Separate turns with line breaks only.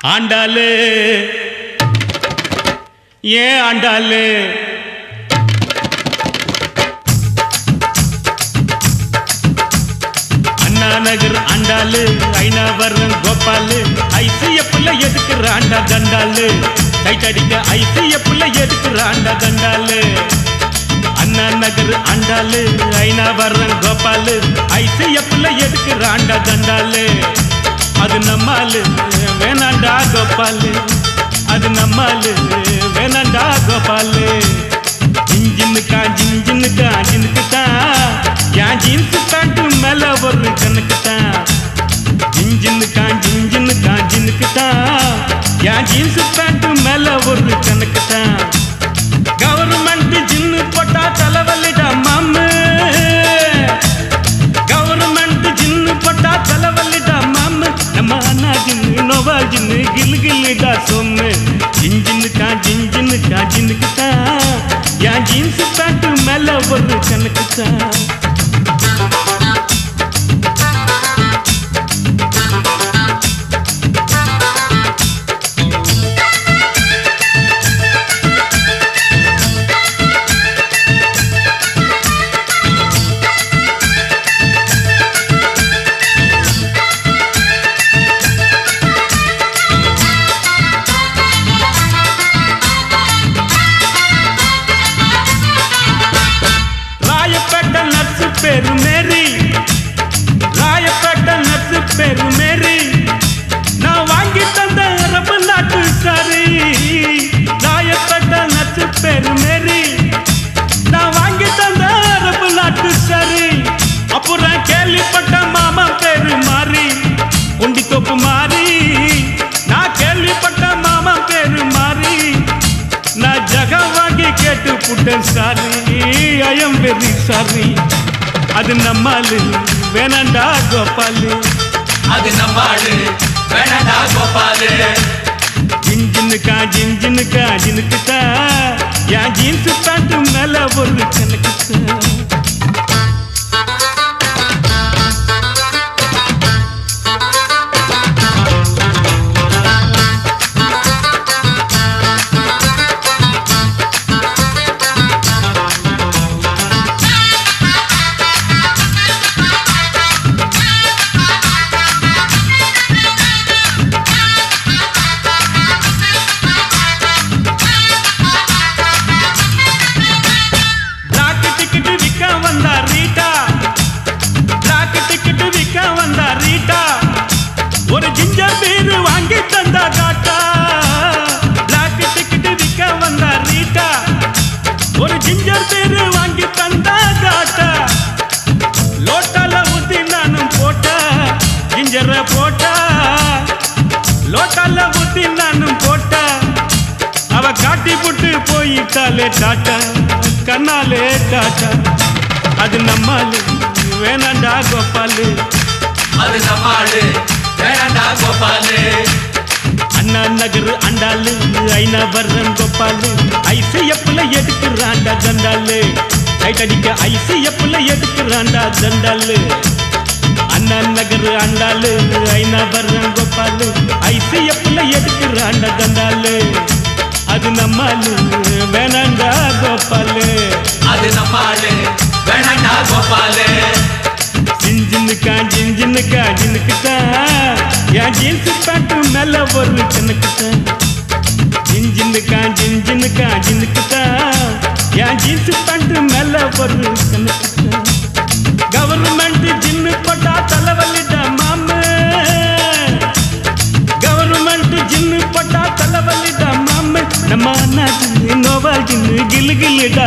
ஆண்டாளு. ஏன் ஆண்டாளு? அண்ணா நகர் ஆண்டாளு ஐநாவரம் கோபாலு ஐசிய ஐசிஎஃப்ல எதுக்குற ஆண்டா தண்டாளு? டைட் அடிக்க ஐசிஎஃப்ல எதுக்குற ஆண்டா தண்டாளு? அண்ணா நகர் ஆண்டாளு ஐநாவரம் கோபாலு ஐசிய ஐசிஎஃப்ல எதுக்குற ஆண்டா தண்டாளு? அது நம்மாலு வேணாண்டா கோபாலு. அது நம்மாலு வேணாண்டா கோபாலு. ஜிஞ்சின்னுக்கா ஜிஞ்சின்னுக்கா ஜினுக்கு தான் என் ஜீன்ஸு பேண்ட் மேல ஒரு கண்ணுக்கு தான் ஜிஞ்சின்னுக்கா ஜிஞ்சின்னுக்கா ஜினுக்கு தான் என் ஜீன்ஸு பேண்ட் மேல ஒரு கண்ணுக்கு தான் ஜின்னு கிலு கிலுடா ஜிஞ்சின்னுக்கா ஜிஞ்சின்னுக்கா ஜின்னுக்குத்தா என் ஜீன்ஸ் பேண்ட் மேல ஒரு கணக்குத்தான் புட்டேன் சாரி ஐயம் வெரி சாரி. அது நம்மாலு வேணாண்டா கோபாலு.
அது நம்மாடு வேணடா கோபாலு.
ஜின்ஜினுக்கா ஜின்ஜினுக்கா ஜினுக்குதா என் ஜீன்ஸ் பேண்ட் மேல ஒரு கணக்கு ஜிஞ்சர போட்டா லோட்டால ஊத்தி நானும் போட்டா அவ காட்டி புட்டு போயிட்டாலே டாட்டா கண்ணாலே டாட்டா. அது நம்மாலு வேணாண்டா கோபாலு.
அது நம்மாடு வேணடா கோபாலு.
அண்ணா நகர் அண்டாலு ஐநா வர்றன் கோபாலு. ஐசிஎஃப்ல எடுக்கிறாண்டா தண்டாலு டைட் அடிக்க ஐசிஎஃப்ல எடுக்கிறாண்டா தண்டாலு அண்ணா நகர் அண்டாலு ஐநா வர்றன் கோபாலு ஐசிஎஃப்ல எடுக்கிறாண்டா தண்டாலு அது நம்மாலு வேணாண்டா கோபாலு.
அது நம்மாடு வேணடா கோபாலு.
ஜின்ஜினுக்கா ஜின்ஜினுக்கா ஜினுக்குதா என் ஜீன்ஸ் பேண்ட் மேல ஒரு கணக்குதா ஜின்ஜினுக்கா ஜின்ஜினுக்கா ஜினுக்குதா என் ஜீன்ஸ் பேண்ட் மேல ஒரு கணக்குதா மாமு நம்ம அண்ணா ஜின்னு நோவா ஜின்னு கிலு கிலுடா